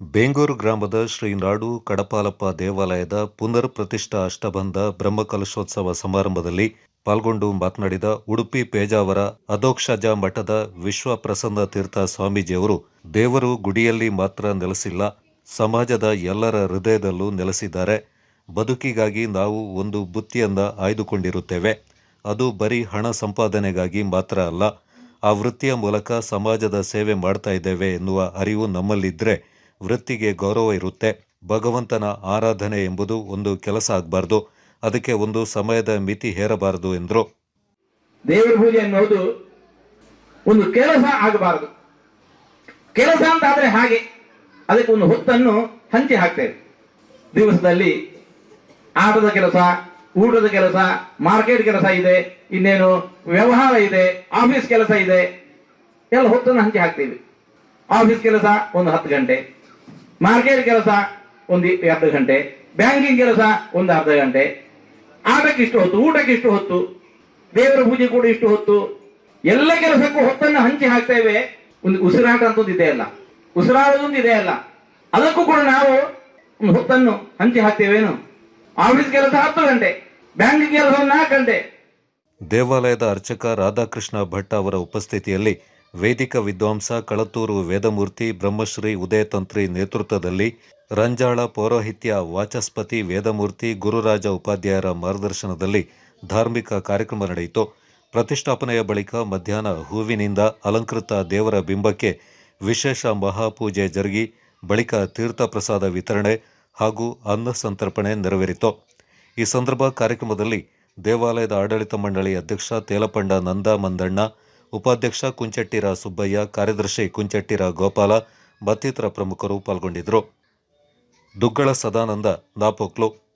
ಬೇಂಗೂರು ಗ್ರಾಮದ ಶ್ರೀ ನಾಡು ಕಡಪಾಲಪ್ಪ ದೇವಾಲಯದ ಪುನರ್ ಪ್ರತಿಷ್ಠಾ ಅಷ್ಟಬಂಧ ಬ್ರಹ್ಮಕಲಶೋತ್ಸವ ಸಮಾರಂಭದಲ್ಲಿ ಪಾಲ್ಗೊಂಡು ಮಾತನಾಡಿದ ಉಡುಪಿ ಪೇಜಾವರ ಅಧೋಕ್ಷಜ ಮಠದ ವಿಶ್ವ ಪ್ರಸನ್ನ ತೀರ್ಥ ಸ್ವಾಮೀಜಿಯವರು, ದೇವರು ಗುಡಿಯಲ್ಲಿ ಮಾತ್ರ ನೆಲೆಸಿಲ್ಲ, ಸಮಾಜದ ಎಲ್ಲರ ಹೃದಯದಲ್ಲೂ ನೆಲೆಸಿದ್ದಾರೆ, ಬದುಕಿಗಾಗಿ ನಾವು ಒಂದು ಬುತ್ತಿಯನ್ನ ಆಯ್ದುಕೊಂಡಿರುತ್ತೇವೆ, ಅದು ಬರೀ ಹಣ ಸಂಪಾದನೆಗಾಗಿ ಮಾತ್ರ ಅಲ್ಲ, ಆ ವೃತ್ತಿಯ ಮೂಲಕ ಸಮಾಜದ ಸೇವೆ ಮಾಡ್ತಾ ಇದ್ದೇವೆ ಎನ್ನುವ ಅರಿವು ನಮ್ಮಲ್ಲಿದ್ದರೆ ವೃತ್ತಿಗೆ ಗೌರವ ಇರುತ್ತೆ. ಭಗವಂತನ ಆರಾಧನೆ ಎಂಬುದು ಒಂದು ಕೆಲಸ ಆಗಬಾರ್ದು. ಅದಕ್ಕೆ ಒಂದು ಸಮಯದ ಮಿತಿ ಹೇರಬಾರದು ಎಂದರು. ದೇವರ ಪೂಜೆ ಅನ್ನೋದು ಒಂದು ಕೆಲಸ ಆಗಬಾರದು. ಕೆಲಸ ಅಂತ ಆದ್ರೆ ಹಾಗೆ. ಅದಕ್ಕೆ ಒಂದು ಹೊತ್ತನ್ನು ಹಂಚಿ ಹಾಕ್ತೇವೆ. ದಿವಸದಲ್ಲಿ ಆಟದ ಕೆಲಸ, ಊಟದ ಕೆಲಸ, ಮಾರ್ಕೆಟ್ ಕೆಲಸ ಇದೆ, ಇನ್ನೇನು ವ್ಯವಹಾರ ಇದೆ, ಆಫೀಸ್ ಕೆಲಸ ಇದೆ. ಎಲ್ಲ ಹೊತ್ತನ್ನು ಹಂಚಿ ಹಾಕ್ತೀವಿ. ಆಫೀಸ್ ಕೆಲಸ ಒಂದು ಹತ್ತು ಗಂಟೆ. ಮಾರ್ಕೆಟ್ ಕೆಲಸ ಒಂದು ಎರಡು ಗಂಟೆ, ಬ್ಯಾಂಕಿಂಗ್ ಕೆಲಸ ಒಂದು ಅರ್ಧ ಗಂಟೆ. ಆಟಕ್ಕೆ ಇಷ್ಟು ಹೊತ್ತು, ಊಟಕ್ಕೆ ಇಷ್ಟು ಹೊತ್ತು, ದೇವರ ಪೂಜೆ ಕೂಡ ಇಷ್ಟು ಹೊತ್ತು. ಎಲ್ಲ ಕೆಲಸಕ್ಕೂ ಹೊತ್ತನ್ನು ಹಂಚಿ ಹಾಕ್ತೇವೆ ಒಂದು ಉಸಿರಾಟ ಅಂತ ಒಂದು ಇದೆ ಅಲ್ಲ. ಉಸಿರಾಡೋದೊಂದು ಇದೆ ಅಲ್ಲ. ಅದಕ್ಕೂ ಕೂಡ ನಾವು ಒಂದು ಹೊತ್ತನ್ನು ಹಂಚಿ ಹಾಕ್ತೇವೇನು ಆಫೀಸ್ ಕೆಲಸ ಹತ್ತು ಗಂಟೆ ಬ್ಯಾಂಕ್ ಕೆಲಸ ನಾಲ್ಕು ಗಂಟೆ. ದೇವಾಲಯದ ಅರ್ಚಕ ರಾಧಾಕೃಷ್ಣ ಭಟ್ ಅವರ ಉಪಸ್ಥಿತಿಯಲ್ಲಿ ವೇದಿಕ ವಿದ್ವಾಂಸ ಕಳತೂರು ವೇದಮೂರ್ತಿ ಬ್ರಹ್ಮಶ್ರೀ ಉದಯತಂತ್ರಿ ನೇತೃತ್ವದಲ್ಲಿ ರಂಜಾಳ ಪೌರೋಹಿತ್ಯ ವಾಚಸ್ಪತಿ ವೇದಮೂರ್ತಿ ಗುರುರಾಜ ಉಪಾಧ್ಯಾಯರ ಮಾರ್ಗದರ್ಶನದಲ್ಲಿ ಧಾರ್ಮಿಕ ಕಾರ್ಯಕ್ರಮ ನಡೆಯಿತು. ಪ್ರತಿಷ್ಠಾಪನೆಯ ಬಳಿಕ ಮಧ್ಯಾಹ್ನ ಹೂವಿನಿಂದ ಅಲಂಕೃತ ದೇವರ ಬಿಂಬಕ್ಕೆ ವಿಶೇಷ ಮಹಾಪೂಜೆ ಜರುಗಿ, ಬಳಿಕ ತೀರ್ಥ ಪ್ರಸಾದ ವಿತರಣೆ ಹಾಗೂ ಅನ್ನ ಸಂತರ್ಪಣೆ ನೆರವೇರಿತು. ಈ ಸಂದರ್ಭ ಕಾರ್ಯಕ್ರಮದಲ್ಲಿ ದೇವಾಲಯದ ಆಡಳಿತ ಮಂಡಳಿ ಅಧ್ಯಕ್ಷ ತೇಲಪಂಡ ನಂದಾ ಮಂದಣ್ಣ ಉಪಾಧ್ಯಕ್ಷ ಕುಂಚಟ್ಟಿರ ಸುಬ್ಬಯ್ಯ ಕಾರ್ಯದರ್ಶಿ ಕುಂಚಟ್ಟಿರ ಗೋಪಾಲ ಮತ್ತಿತರ ಪ್ರಮುಖರು ಪಾಲ್ಗೊಂಡಿದ್ದರು. ದುಗ್ಗಳ ಸದಾನಂದ ನಾಪೋಕ್ಲು